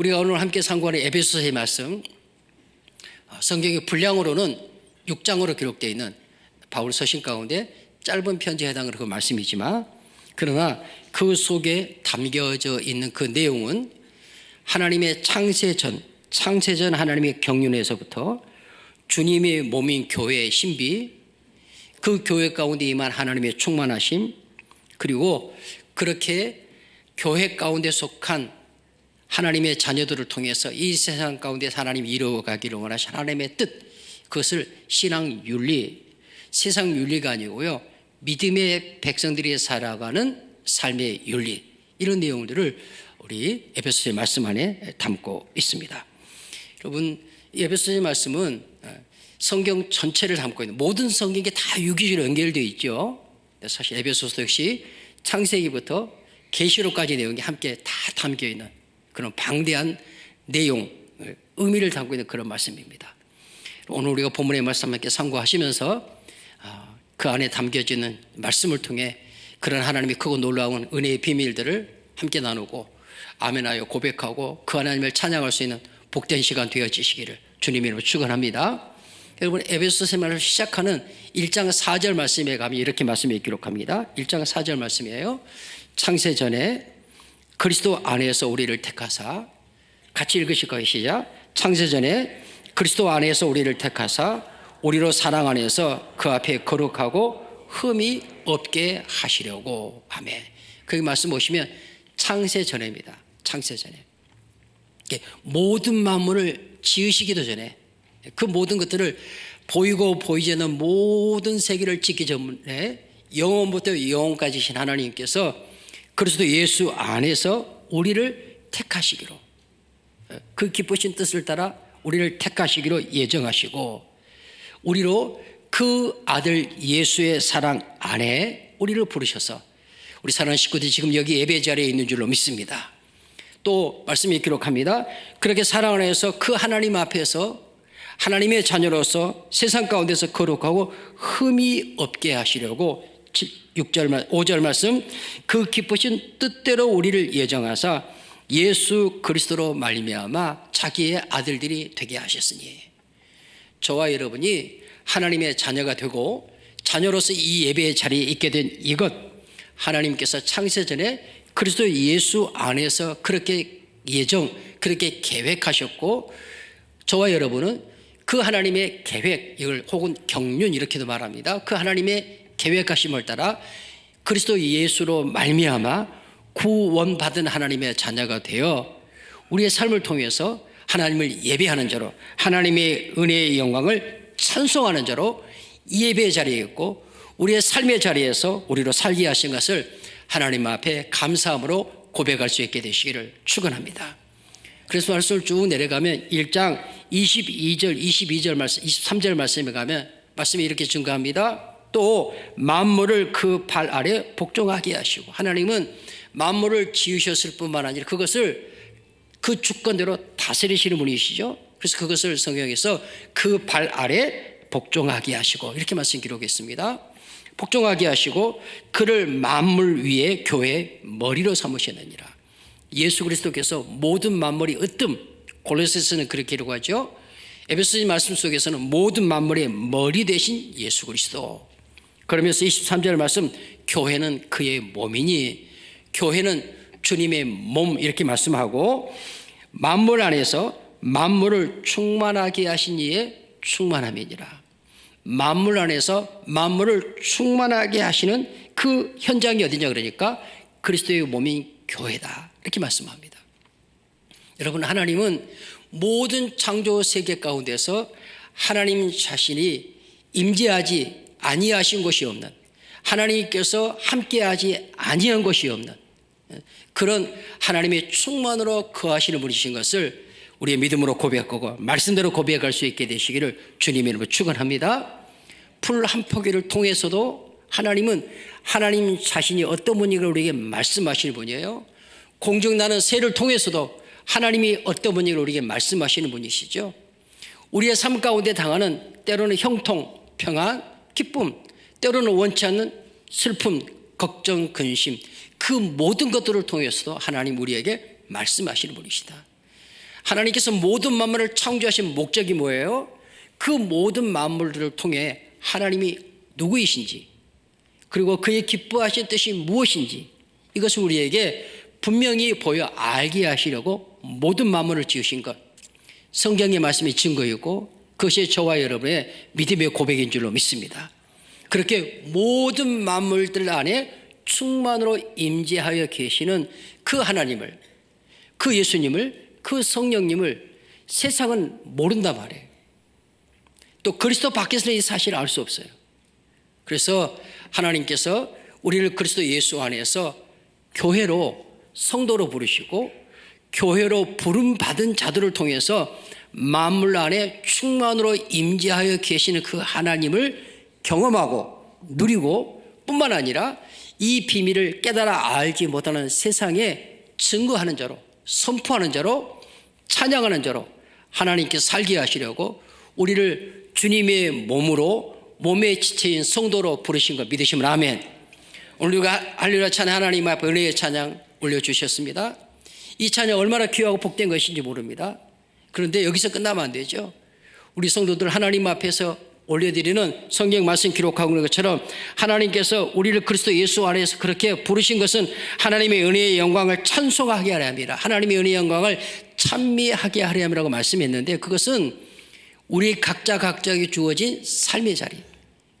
우리가 오늘 함께 상고하는 에베소서의 말씀 어, 성경의 분량으로는 6장으로 기록되어 있는 바울 서신 가운데 짧은 편지에 해당하는 그 말씀이지만 그러나 그 속에 담겨져 있는 그 내용은 하나님의 창세전 창세전 하나님의 경륜에서부터 주님의 몸인 교회의 신비 그 교회 가운데 임한 하나님의 충만하심 그리고 그렇게 교회 가운데 속한 하나님의 자녀들을 통해서 이 세상 가운데 하나님 이루어가기를 원하신 하나님의 뜻 그것을 신앙 윤리 세상 윤리가 아니고요 믿음의 백성들이 살아가는 삶의 윤리 이런 내용들을 우리 에베소의 말씀 안에 담고 있습니다. 여러분 에베소의 말씀은 성경 전체를 담고 있는 모든 성경이 다 유기적으로 연결되어 있죠. 사실 에베소서 역시 창세기부터 계시록까지 내용이 함께 다 담겨 있는 그런 방대한 내용, 의미를 담고 있는 그런 말씀입니다. 오늘 우리가 본문의 말씀 함께 상고하시면서 아, 그 안에 담겨지는 말씀을 통해 그런 하나님의 크고 놀라운 은혜의 비밀들을 함께 나누고 아멘하여 고백하고 그 하나님을 찬양할 수 있는 복된 시간 되어지시기를 주님 이름으로 축원합니다. 여러분 에베소 세마를 시작하는 1장 4절 말씀에 가면 이렇게 말씀에 기록합니다. 1장 4절 말씀이에요. 창세 전에 그리스도 안에서 우리를 택하사 같이 읽으실 거예요. 시작. 창세 전에 그리스도 안에서 우리를 택하사 우리로 사랑 안에서 그 앞에 거룩하고 흠이 없게 하시려고 아멘. 그 말씀 보시면 창세 전에입니다. 창세 전에. 모든 만물을 지으시기도 전에 그 모든 것들을 보이고 보이지 않는 모든 세계를 짓기 전에 영원부터 영원까지신 하나님께서 그리스도 예수 안에서 우리를 택하시기로 그 기쁘신 뜻을 따라 우리를 택하시기로 예정하시고 우리로 그 아들 예수의 사랑 안에 우리를 부르셔서 우리 사랑하는 식구들이 지금 여기 예배 자리에 있는 줄로 믿습니다. 또 말씀이 기록합니다. 그렇게 사랑 안에서 그 하나님 앞에서 하나님의 자녀로서 세상 가운데서 거룩하고 흠이 없게 하시려고 6절, 5절 말씀 그 기쁘신 뜻대로 우리를 예정하사 예수 그리스도로 말미암아 자기의 아들들이 되게 하셨으니 저와 여러분이 하나님의 자녀가 되고 자녀로서 이 예배의 자리에 있게 된 이것 하나님께서 창세전에 그리스도 예수 안에서 그렇게 예정 그렇게 계획하셨고 저와 여러분은 그 하나님의 계획 이걸 혹은 경륜 이렇게도 말합니다. 그 하나님의 계획하심을 따라 그리스도 예수로 말미암아 구원받은 하나님의 자녀가 되어 우리의 삶을 통해서 하나님을 예배하는 자로 하나님의 은혜의 영광을 찬송하는 자로 예배 자리에 있고 우리의 삶의 자리에서 우리로 살게 하신 것을 하나님 앞에 감사함으로 고백할 수 있게 되시기를 축원합니다. 그래서 말씀을 쭉 내려가면 1장 22절, 22절 말씀, 23절 말씀에 가면 말씀이 이렇게 증가합니다. 또 만물을 그 발 아래 복종하게 하시고 하나님은 만물을 지으셨을 뿐만 아니라 그것을 그 주권대로 다스리시는 분이시죠. 그래서 그것을 성경에서 그 발 아래 복종하게 하시고 이렇게 말씀 기록했습니다. 복종하게 하시고 그를 만물 위에 교회 머리로 삼으셨느니라. 예수 그리스도께서 모든 만물이 으뜸 골로새서는 그렇게 기록하죠. 에베소서 말씀 속에서는 모든 만물의 머리 대신 예수 그리스도 그러면서 23절 말씀 교회는 그의 몸이니 교회는 주님의 몸 이렇게 말씀하고 만물 안에서 만물을 충만하게 하신 이의 충만함이니라. 만물 안에서 만물을 충만하게 하시는 그 현장이 어디냐 그러니까 그리스도의 몸인 교회다. 이렇게 말씀합니다. 여러분 하나님은 모든 창조 세계 가운데서 하나님 자신이 임재하지 아니하신 것이 없는 하나님께서 함께하지 아니한 것이 없는 그런 하나님의 충만으로 거하시는 분이신 것을 우리의 믿음으로 고백하고 말씀대로 고백할 수 있게 되시기를 주님 이름으로 축원합니다. 풀 한 포기를 통해서도 하나님은 하나님 자신이 어떤 분인가 우리에게 말씀하시는 분이에요. 공중 나는 새를 통해서도 하나님이 어떤 분인가 우리에게 말씀하시는 분이시죠. 우리의 삶 가운데 당하는 때로는 형통, 평안, 기쁨, 때로는 원치 않는 슬픔, 걱정, 근심, 그 모든 것들을 통해서도 하나님 우리에게 말씀하시는 분이시다. 하나님께서 모든 만물을 창조하신 목적이 뭐예요? 그 모든 만물들을 통해 하나님이 누구이신지 그리고 그의 기뻐하신 뜻이 무엇인지 이것을 우리에게 분명히 보여 알게 하시려고 모든 만물을 지으신 것 성경의 말씀이 증거이고 그것이 저와 여러분의 믿음의 고백인 줄로 믿습니다. 그렇게 모든 만물들 안에 충만으로 임재하여 계시는 그 하나님을 그 예수님을 그 성령님을 세상은 모른단 말이에요. 또 그리스도 밖에서는 이 사실을 알 수 없어요. 그래서 하나님께서 우리를 그리스도 예수 안에서 교회로 성도로 부르시고 교회로 부름 받은 자들을 통해서 만물 안에 충만으로 임재하여 계시는 그 하나님을 경험하고 누리고 뿐만 아니라 이 비밀을 깨달아 알지 못하는 세상에 증거하는 자로 선포하는 자로 찬양하는 자로 하나님께서 살게 하시려고 우리를 주님의 몸으로 몸의 지체인 성도로 부르신 것 믿으시면 아멘. 오늘 우리가 할렐루야 찬양 하나님 앞에 은혜의 찬양 올려주셨습니다. 이 찬양 얼마나 귀하고 복된 것인지 모릅니다. 그런데 여기서 끝나면 안 되죠. 우리 성도들 하나님 앞에서 올려드리는 성경 말씀 기록하고 있는 것처럼 하나님께서 우리를 그리스도 예수 안에서 그렇게 부르신 것은 하나님의 은혜의 영광을 찬송하게 하려 합니다. 하나님의 은혜의 영광을 찬미하게 하려 함이라고 말씀했는데 그것은 우리 각자 각자에게 주어진 삶의 자리.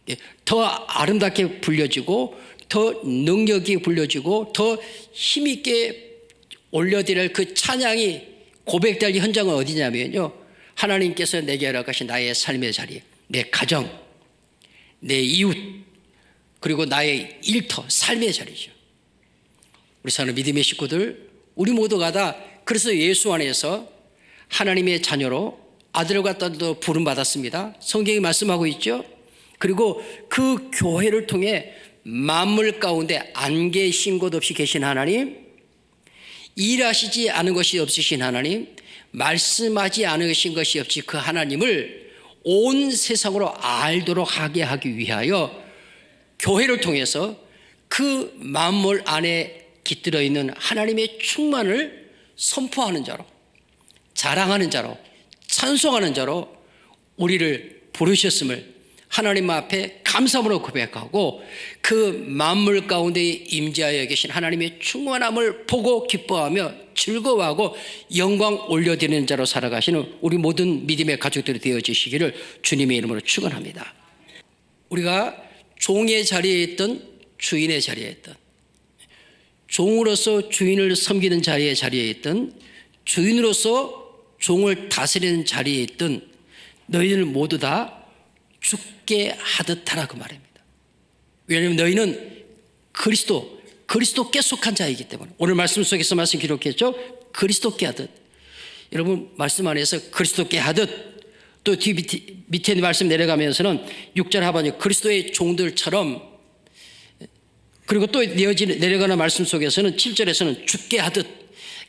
예, 더 아름답게 불려지고 더 능력이 불려지고 더 힘있게 올려드릴 그 찬양이 고백될 현장은 어디냐면요. 하나님께서 내게 허락하신 나의 삶의 자리, 내 가정, 내 이웃, 그리고 나의 일터, 삶의 자리죠. 우리 사는 믿음의 식구들, 우리 모두가 다 그래서 예수 안에서 하나님의 자녀로 아들과 딸도 부름받았습니다. 성경이 말씀하고 있죠. 그리고 그 교회를 통해 만물 가운데 안 계신 곳 없이 계신 하나님, 일하시지 않은 것이 없으신 하나님, 말씀하지 않으신 것이 없이 그 하나님을 온 세상으로 알도록 하게 하기 위하여 교회를 통해서 그 만물 안에 깃들어 있는 하나님의 충만을 선포하는 자로, 자랑하는 자로, 찬송하는 자로 우리를 부르셨음을 하나님 앞에 감사함으로 고백하고 그 만물 가운데 임재하여 계신 하나님의 충만함을 보고 기뻐하며 즐거워하고 영광 올려드리는 자로 살아가시는 우리 모든 믿음의 가족들이 되어지시기를 주님의 이름으로 축원합니다. 우리가 종의 자리에 있던 주인의 자리에 있던 종으로서 주인을 섬기는 자리에 자리에 있던 주인으로서 종을 다스리는 자리에 있던 너희들 모두 다 죽게 하듯 하라 그 말입니다. 왜냐하면 너희는 그리스도, 그리스도께 속한 자이기 때문에 오늘 말씀 속에서 말씀 기록했죠. 그리스도께 하듯. 여러분 말씀 안에서 그리스도께 하듯 또 뒤 밑에, 말씀 내려가면서는 6절 하반에 그리스도의 종들처럼 그리고 또 내려가는 말씀 속에서는 7절에서는 죽게 하듯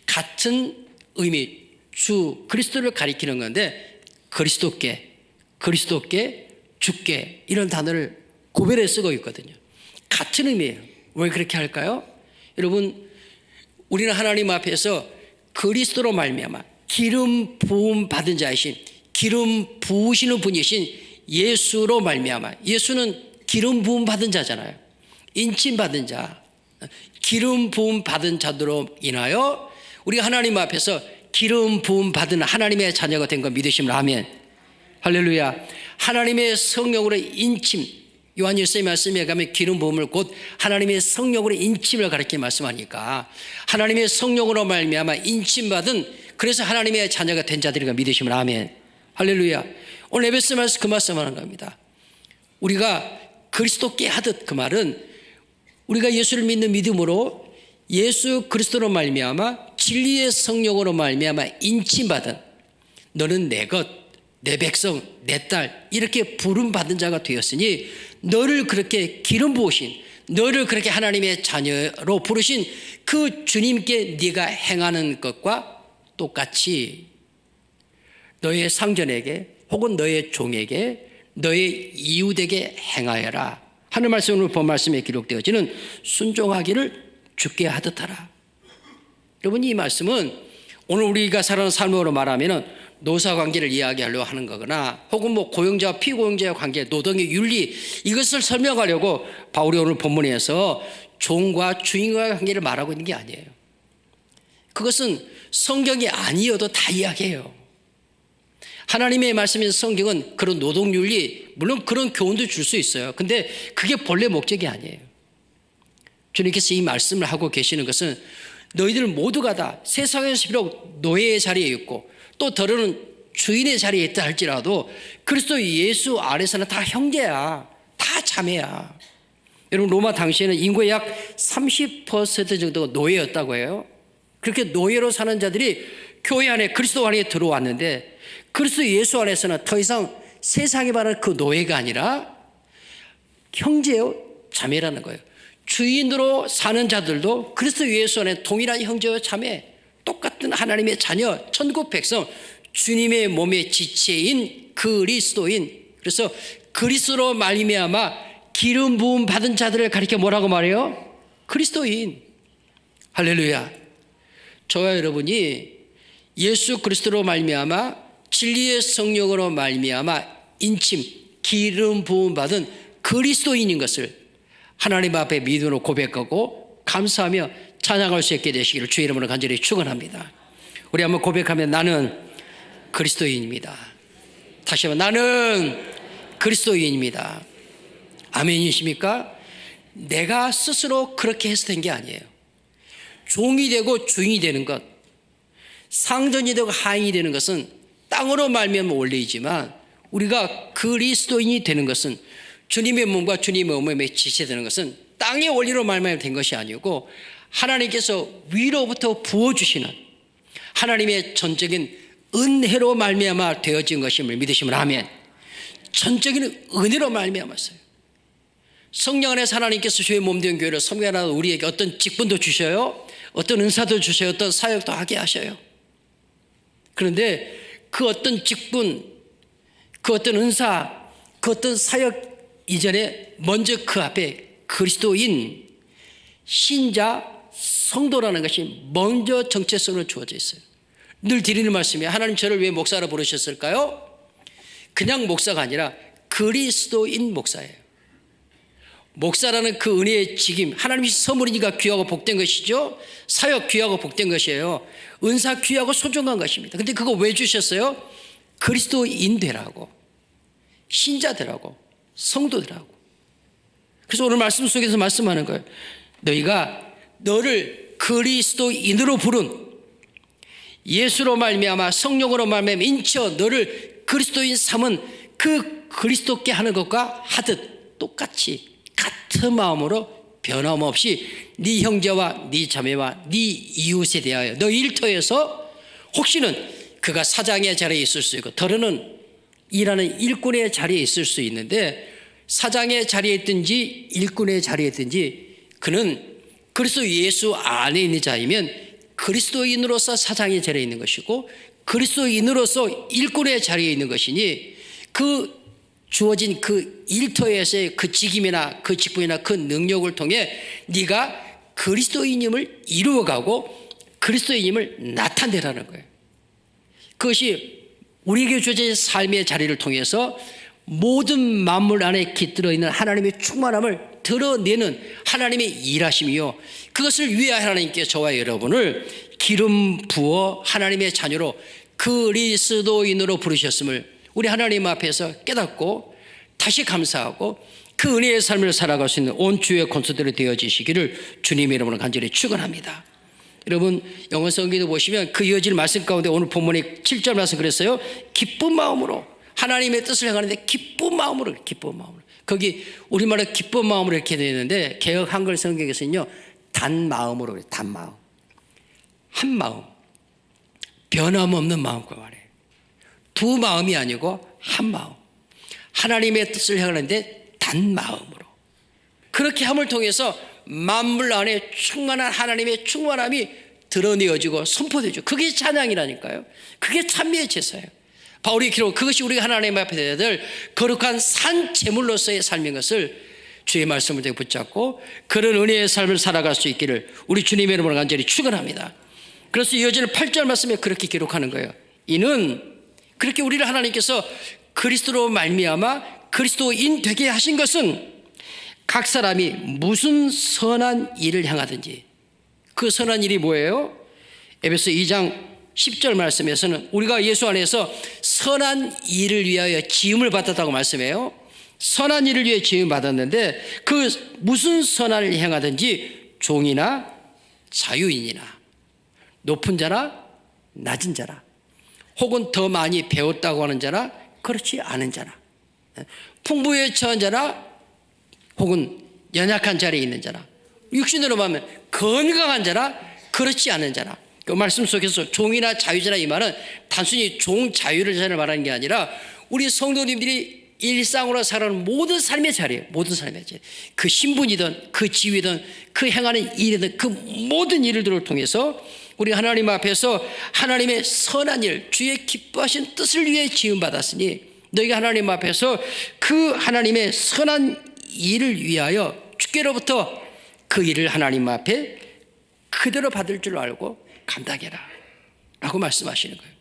같은 의미 주 그리스도를 가리키는 건데 그리스도께 그리스도께 죽게 이런 단어를 고별해 쓰고 있거든요. 같은 의미예요. 왜 그렇게 할까요? 여러분 우리는 하나님 앞에서 그리스도로 말미암아 기름 부음 받은 자이신 기름 부으시는 분이신 예수로 말미암아 예수는 기름 부음 받은 자잖아요. 인침 받은 자, 기름 부음 받은 자들로 인하여 우리가 하나님 앞에서 기름 부음 받은 하나님의 자녀가 된 거 믿으시면 아멘. 할렐루야. 하나님의 성령으로 인침 요한일서의 말씀에 가면 기름 부음을 곧 하나님의 성령으로 인침을 가르치 말씀하니까 하나님의 성령으로 말미암아 인침받은 그래서 하나님의 자녀가 된 자들이가 믿으시면 아멘. 할렐루야. 오늘 에베소 말씀 그 말씀하는 겁니다. 우리가 그리스도께 하듯 그 말은 우리가 예수를 믿는 믿음으로 예수 그리스도로 말미암아 진리의 성령으로 말미암아 인침받은 너는 내 것, 내 백성, 내 딸 이렇게 부름 받은 자가 되었으니 너를 그렇게 기름 부으신 너를 그렇게 하나님의 자녀로 부르신 그 주님께 네가 행하는 것과 똑같이 너의 상전에게 혹은 너의 종에게 너의 이웃에게 행하여라 하는 말씀으로 본 말씀에 기록되어지는 순종하기를 죽게 하듯 하라. 여러분 이 말씀은 오늘 우리가 살아가는 삶으로 말하면은 노사 관계를 이야기하려고 하는 거거나 혹은 뭐 고용자와 피고용자의 관계, 노동의 윤리 이것을 설명하려고 바울이 오늘 본문에서 종과 주인과의 관계를 말하고 있는 게 아니에요. 그것은 성경이 아니어도 다 이야기해요. 하나님의 말씀인 성경은 그런 노동 윤리 물론 그런 교훈도 줄 수 있어요. 근데 그게 본래 목적이 아니에요. 주님께서 이 말씀을 하고 계시는 것은 너희들 모두가 다 세상에서 비록 노예의 자리에 있고 또 더러는 주인의 자리에 있다 할지라도 그리스도 예수 아래서는 다 형제야. 다 자매야. 여러분 로마 당시에는 인구의 약 30% 정도가 노예였다고 해요. 그렇게 노예로 사는 자들이 교회 안에 그리스도 안에 들어왔는데 그리스도 예수 안에서는 더 이상 세상에 말하는 그 노예가 아니라 형제요 자매라는 거예요. 주인으로 사는 자들도 그리스도 예수 안에 동일한 형제요 자매, 똑같은 하나님의 자녀, 천국 백성, 주님의 몸의 지체인 그리스도인. 그래서 그리스도로 말미암아 기름 부음 받은 자들을 가리켜 뭐라고 말해요? 그리스도인. 할렐루야. 저와 여러분이 예수 그리스도로 말미암아 진리의 성령으로 말미암아 인침 기름 부음 받은 그리스도인인 것을 하나님 앞에 믿음으로 고백하고 감사하며 찬양할 수 있게 되시기를 주의 이름으로 간절히 축원합니다. 우리 한번 고백하면 나는 그리스도인입니다. 다시 한번 나는 그리스도인입니다. 아멘이십니까? 내가 스스로 그렇게 해서 된 게 아니에요. 종이 되고 주인이 되는 것, 상전이 되고 하인이 되는 것은 땅으로 말미암아 원리이지만 우리가 그리스도인이 되는 것은 주님의 몸과 주님의 몸에 지체되는 것은 땅의 원리로 말미암아 된 것이 아니고 하나님께서 위로부터 부어주시는 하나님의 전적인 은혜로 말미암아 되어진 것임을 믿으시면 아멘. 전적인 은혜로 말미암았어요. 성령 안에서 하나님께서 주의 몸 된 교회를 섬겨하는 우리에게 어떤 직분도 주셔요. 어떤 은사도 주셔요. 어떤 사역도 하게 하셔요. 그런데 그 어떤 직분, 그 어떤 은사, 그 어떤 사역 이전에 먼저 그 앞에 그리스도인, 신자, 성도라는 것이 먼저 정체성으로 주어져 있어요. 늘 드리는 말씀이 하나님 저를 왜 목사로 부르셨을까요? 그냥 목사가 아니라 그리스도인 목사예요. 목사라는 그 은혜의 직임, 하나님이 선물이니까 귀하고 복된 것이죠. 사역 귀하고 복된 것이에요. 은사 귀하고 소중한 것입니다. 근데 그거 왜 주셨어요? 그리스도인 되라고. 신자 되라고. 성도 되라고. 그래서 오늘 말씀 속에서 말씀하는 거예요. 너희가 너를 그리스도인으로 부른 예수로 말미암아 성령으로 말미암아 인쳐 너를 그리스도인 삼은 그 그리스도께 하는 것과 하듯 똑같이 같은 마음으로 변함없이 네 형제와 네 자매와 네 이웃에 대하여 너 일터에서 혹시는 그가 사장의 자리에 있을 수 있고 더러는 일하는 일꾼의 자리에 있을 수 있는데 사장의 자리에 있든지 일꾼의 자리에 있든지 그는 그리스도 예수 안에 있는 자이면 그리스도인으로서 사장의 자리에 있는 것이고 그리스도인으로서 일꾼의 자리에 있는 것이니 그 주어진 그 일터에서의 그 직임이나 그 직분이나 그 능력을 통해 네가 그리스도인임을 이루어가고 그리스도인임을 나타내라는 거예요. 그것이 우리에게 주어진 삶의 자리를 통해서 모든 만물 안에 깃들어 있는 하나님의 충만함을 드러내는 하나님의 일하심이요. 그것을 위해 하나님께 저와 여러분을 기름 부어 하나님의 자녀로 그리스도인으로 부르셨음을 우리 하나님 앞에서 깨닫고 다시 감사하고 그 은혜의 삶을 살아갈 수 있는 온 주의 콘서트로 되어지시기를 주님의 이름으로 간절히 축원합니다. 여러분 영어 성경도 보시면 그 이어질 말씀 가운데 오늘 본문의 7절 말씀 그랬어요. 기쁜 마음으로 하나님의 뜻을 행하는데 기쁜 마음으로 기쁜 마음으로 거기 우리말로 기쁜 마음으로 이렇게 되어 있는데 개혁 한글 성경에서는요 단 마음으로 그래요. 단 마음 한 마음 변함없는 마음과 말해요. 두 마음이 아니고 한 마음. 하나님의 뜻을 행하는데 단 마음으로. 그렇게 함을 통해서 만물 안에 충만한 하나님의 충만함이 드러내어지고 선포되죠. 그게 찬양이라니까요. 그게 찬미의 제사예요. 바울이 기록 그것이 우리가 하나님 앞에 해야 될 거룩한 산 제물로서의 삶인 것을 주의 말씀을 붙잡고 그런 은혜의 삶을 살아갈 수 있기를 우리 주님의 이름으로 간절히 축원합니다. 그래서 이어지는 8절 말씀에 그렇게 기록하는 거예요. 이는 그렇게 우리를 하나님께서 그리스도로 말미암아 그리스도인 되게 하신 것은 각 사람이 무슨 선한 일을 향하든지 그 선한 일이 뭐예요? 에베소 2장 10절 말씀에서는 우리가 예수 안에서 선한 일을 위하여 지음을 받았다고 말씀해요. 선한 일을 위해 지음 받았는데 그 무슨 선한 일을 행하든지 종이나 자유인이나 높은 자나 낮은 자나 혹은 더 많이 배웠다고 하는 자나 그렇지 않은 자나 풍부에 처한 자나 혹은 연약한 자리에 있는 자나 육신으로 보면 건강한 자나 그렇지 않은 자나 그 말씀 속에서 종이나 자유자나 이 말은 단순히 종 자유를 자를 말하는 게 아니라 우리 성도님들이 일상으로 살아가는 모든 삶의 자리에 모든 삶의 자리 그 신분이든 그 지위든 그 행하는 일이든 그 모든 일들을 통해서 우리 하나님 앞에서 하나님의 선한 일 주의 기뻐하신 뜻을 위해 지음받았으니 너희가 하나님 앞에서 그 하나님의 선한 일을 위하여 주께로부터 그 일을 하나님 앞에 그대로 받을 줄 알고 감당해라. 라고 말씀하시는 거예요.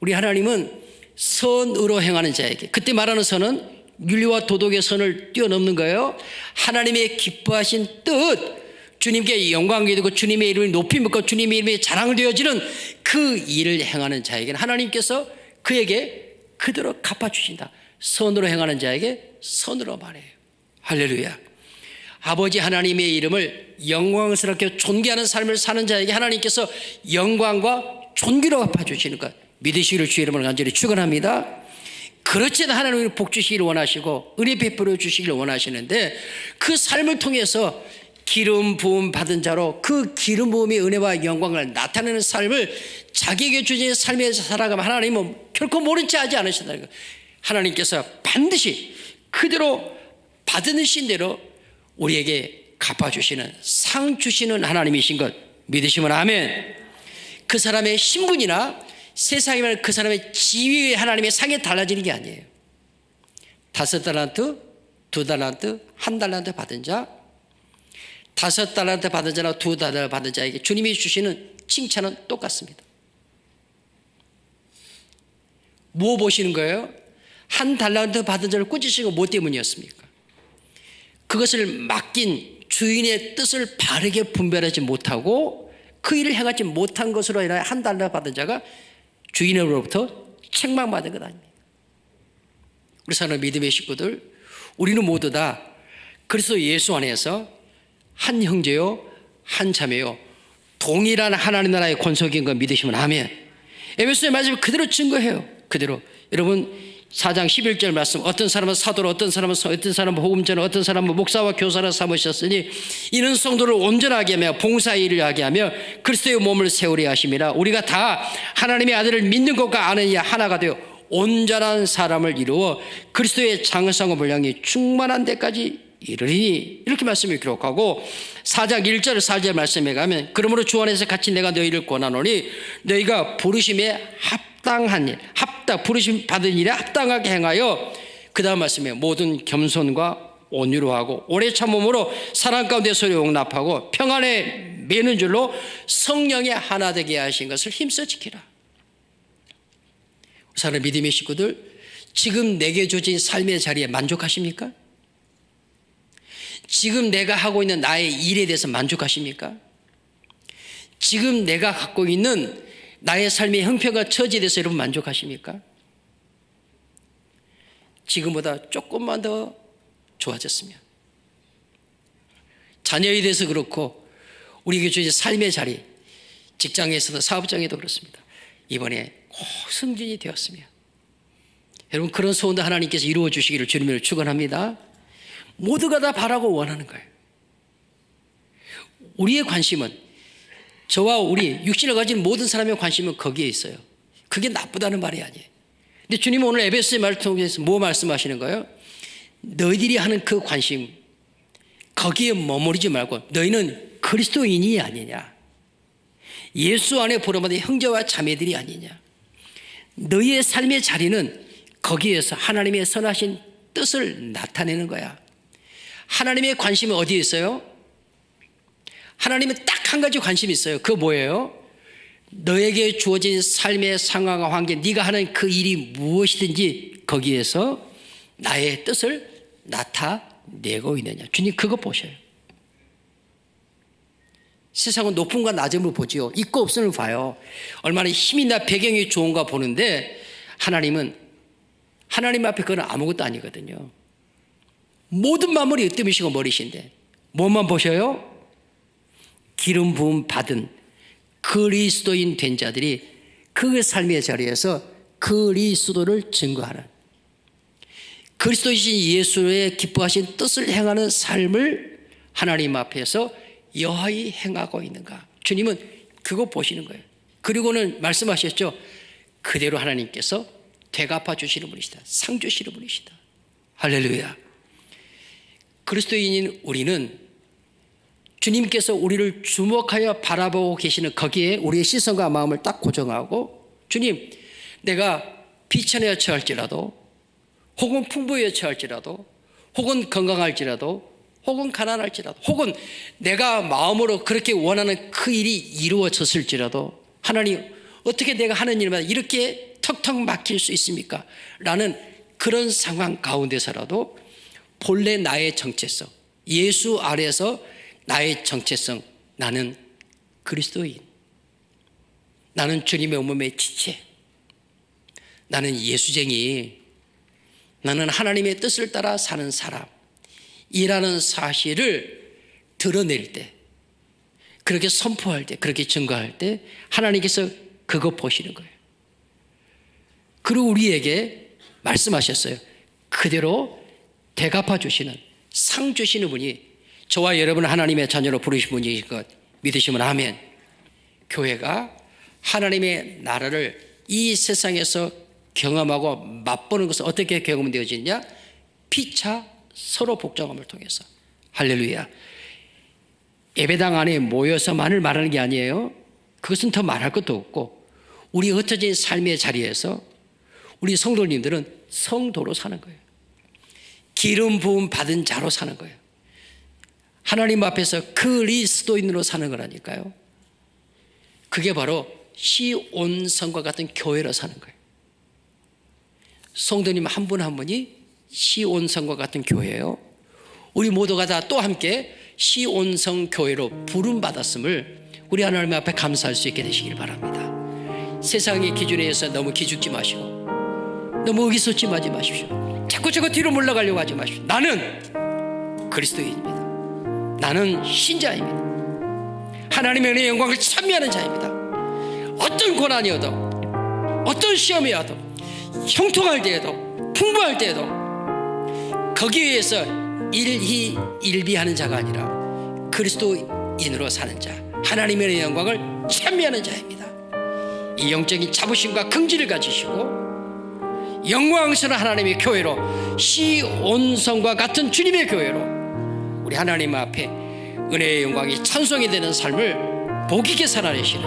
우리 하나님은 선으로 행하는 자에게 그때 말하는 선은 윤리와 도덕의 선을 뛰어넘는 거예요. 하나님의 기뻐하신 뜻 주님께 영광이 되고 주님의 이름이 높이 먹고 주님의 이름이 자랑되어지는 그 일을 행하는 자에게는 하나님께서 그에게 그대로 갚아주신다. 선으로 행하는 자에게 선으로 말해요. 할렐루야. 아버지 하나님의 이름을 영광스럽게 존귀하는 삶을 사는 자에게 하나님께서 영광과 존귀로 갚아주시는 것 믿으시기를 주의 이름을 간절히 축원합니다. 그렇지는 하나님을 복 주시기를 원하시고 은혜 베풀어 주시기를 원하시는데 그 삶을 통해서 기름 부음 받은 자로 그 기름 부음의 은혜와 영광을 나타내는 삶을 자기에게 주신 삶에서 살아가면 하나님은 결코 모른 채 하지 않으신다. 하나님께서 반드시 그대로 받으신 대로 우리에게 갚아주시는 상 주시는 하나님이신 것 믿으시면 아멘. 그 사람의 신분이나 세상에 말하는 그 사람의 지위의 하나님의 상에 달라지는 게 아니에요. 다섯 달란트, 두 달란트, 한 달란트 받은 자, 다섯 달란트 받은 자나 두 달란트 받은 자에게 주님이 주시는 칭찬은 똑같습니다. 뭐 보시는 거예요? 한 달란트 받은 자를 꾸짖으시고 뭐 때문이었습니까? 그것을 맡긴 주인의 뜻을 바르게 분별하지 못하고 그 일을 행하지 못한 것으로 인하여 한 달러 받은 자가 주인으로부터 책망받은 것 아닙니까? 우리 사는 믿음의 식구들, 우리는 모두 다 그리스도 예수 안에서 한 형제요, 한 자매요, 동일한 하나님 나라의 권속인 거 믿으시면 아멘. 에베소의 말씀을 그대로 증거해요. 그대로. 여러분 4장 11절 말씀 어떤 사람은 사도로 어떤 사람은 어떤 사람은 복음자로 어떤 사람은 목사와 교사를 삼으셨으니 이는 성도를 온전하게 하며 봉사 일을 하게 하며 그리스도의 몸을 세우려 하심이라. 우리가 다 하나님의 아들을 믿는 것과 아는 이 하나가 되어 온전한 사람을 이루어 그리스도의 장성을 분량이 충만한 데까지 이르리니. 이렇게 말씀을 기록하고 4장 1절 4절 말씀에 가면 그러므로 주 안에서 같이 내가 너희를 권하노니 너희가 부르심에 합당한 일 합 당 부르심 받은 일에 합당하게 행하여 그 다음 말씀에 모든 겸손과 온유로 하고 오래 참음으로 사랑 가운데 소리 용납하고 평안에 매는 줄로 성령의 하나 되게 하신 것을 힘써 지키라 사는 믿음의 식구들 지금 내게 주어진 삶의 자리에 만족하십니까? 지금 내가 하고 있는 나의 일에 대해서 만족하십니까? 지금 내가 갖고 있는 나의 삶의 형편과 처지에 대해서 여러분 만족하십니까? 지금보다 조금만 더 좋아졌으면 자녀에 대해서 그렇고 우리에게 주어진 삶의 자리 직장에서도 사업장에도 그렇습니다. 이번에 꼭 승진이 되었으면 여러분 그런 소원도 하나님께서 이루어 주시기를 주님을 축원합니다. 모두가 다 바라고 원하는 거예요. 우리의 관심은 저와 우리 육신을 가진 모든 사람의 관심은 거기에 있어요. 그게 나쁘다는 말이 아니에요. 근데 주님은 오늘 에베소의 말을 통해서 뭐 말씀하시는 거예요? 너희들이 하는 그 관심 거기에 머무르지 말고 너희는 그리스도인이 아니냐. 예수 안에 보러마는 형제와 자매들이 아니냐. 너희의 삶의 자리는 거기에서 하나님의 선하신 뜻을 나타내는 거야. 하나님의 관심은 어디에 있어요? 하나님은 딱 한 가지 관심이 있어요. 그거 뭐예요? 너에게 주어진 삶의 상황과 환경, 네가 하는 그 일이 무엇이든지 거기에서 나의 뜻을 나타내고 있느냐. 주님 그거 보셔요. 세상은 높음과 낮음을 보지요. 있고 없음을 봐요. 얼마나 힘이나 배경이 좋은가 보는데 하나님은 하나님 앞에 그건 아무것도 아니거든요. 모든 만물이 으뜸이시고 머리신데 뭐만 보셔요? 기름 부음 받은 그리스도인 된 자들이 그 삶의 자리에서 그리스도를 증거하는 그리스도이신 예수의 기뻐하신 뜻을 행하는 삶을 하나님 앞에서 여하히 행하고 있는가? 주님은 그거 보시는 거예요. 그리고는 말씀하셨죠. 그대로 하나님께서 되갚아 주시는 분이시다. 상 주시는 분이시다. 할렐루야. 그리스도인인 우리는 주님께서 우리를 주목하여 바라보고 계시는 거기에 우리의 시선과 마음을 딱 고정하고 주님, 내가 비천에 처할지라도 혹은 풍부에 처할지라도 혹은 건강할지라도 혹은 가난할지라도 혹은 내가 마음으로 그렇게 원하는 그 일이 이루어졌을지라도 하나님 어떻게 내가 하는 일마다 이렇게 턱턱 막힐 수 있습니까? 라는 그런 상황 가운데서라도 본래 나의 정체성 예수 아래서 나의 정체성 나는 그리스도인 나는 주님의 몸의 지체 나는 예수쟁이 나는 하나님의 뜻을 따라 사는 사람 이라는 사실을 드러낼 때, 그렇게 선포할 때, 그렇게 증거할 때, 하나님께서 그거 보시는 거예요. 그리고 우리에게 말씀하셨어요. 그대로 대갚아 주시는, 상 주시는 분이 저와 여러분 하나님의 자녀로 부르신 분이신 것 믿으시면 아멘. 교회가 하나님의 나라를 이 세상에서 경험하고 맛보는 것은 어떻게 경험되어지냐? 피차 서로 복종함을 통해서 할렐루야. 예배당 안에 모여서만을 말하는 게 아니에요. 그것은 더 말할 것도 없고 우리 흩어진 삶의 자리에서 우리 성도님들은 성도로 사는 거예요. 기름 부음 받은 자로 사는 거예요. 하나님 앞에서 그리스도인으로 사는 거라니까요. 그게 바로 시온성과 같은 교회로 사는 거예요. 성도님 한 분 한 분이 시온성과 같은 교회예요. 우리 모두가 다 또 함께 시온성 교회로 부름 받았음을 우리 하나님 앞에 감사할 수 있게 되시길 바랍니다. 세상의 기준에 의해서 너무 기죽지 마시고 너무 의기소침하지 마십시오. 자꾸 자꾸 뒤로 물러가려고 하지 마십시오. 나는 그리스도인입니다. 나는 신자입니다. 하나님의 은혜의 영광을 찬미하는 자입니다. 어떤 고난이 어도 어떤 시험이 와도 형통할 때에도 풍부할 때에도 거기에 의해서 일희 일비하는 자가 아니라 그리스도인으로 사는 자 하나님의 영광을 찬미하는 자입니다 이 영적인 자부심과 긍지를 가지시고 영광스러운 하나님의 교회로 시온성과 같은 주님의 교회로 우리 하나님 앞에 은혜의 영광이 찬송이 되는 삶을 복 있게 살아내시는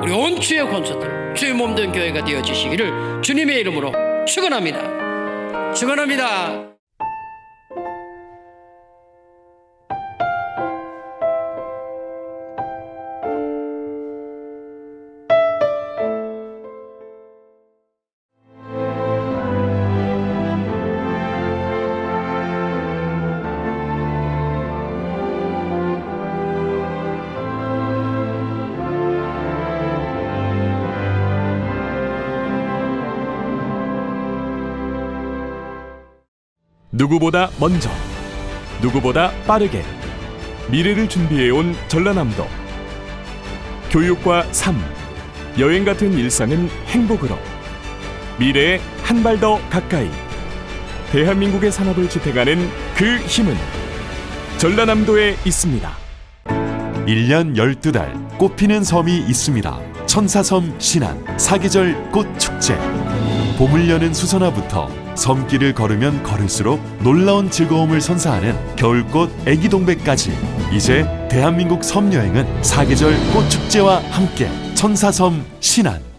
우리 온 주의 권소들 주의 몸된 교회가 되어주시기를 주님의 이름으로 축원합니다. 축원합니다 누구보다 먼저, 누구보다 빠르게 미래를 준비해온 전라남도. 교육과 삶, 여행 같은 일상은 행복으로. 미래에 한 발 더 가까이. 대한민국의 산업을 지탱하는 그 힘은 전라남도에 있습니다. 1년 12달 꽃피는 섬이 있습니다. 천사섬 신안 사계절 꽃축제 봄을 여는 수선화부터 섬길을 걸으면 걸을수록 놀라운 즐거움을 선사하는 겨울꽃 애기동백까지. 이제 대한민국 섬 여행은 사계절 꽃축제와 함께 천사섬 신안